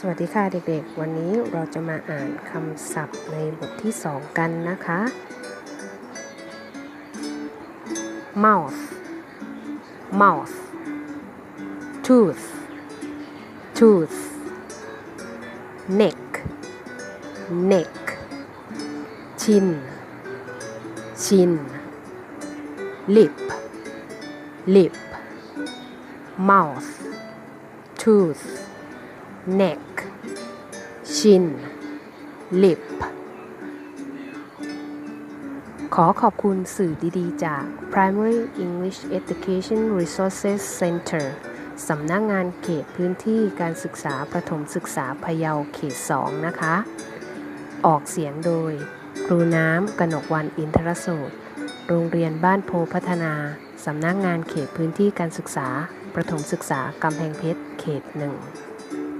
สวัสดีค่ะเด็กๆ วันนี้เราจะมาอ่านคำศัพท์ในบทที่ 2 กันนะคะ mouth mouth tooth tooth neck neck chin chin lip lip mouth tooth neck chin lip ขอขอบคุณสื่อดีๆ จาก Primary English Education Resources Center สำนักงงานเขตพื้นที่การศึกษาประถมศึกษาพะเยาเขต 2 นะคะ ออกเสียงโดย ครูน้ำกนกวันอินทรโสดโรงเรียนบ้านโพพัฒนา สำนักงงานเขตพื้นที่การศึกษา ประถมศึกษากำแพงเพชรเขตหนึ่ง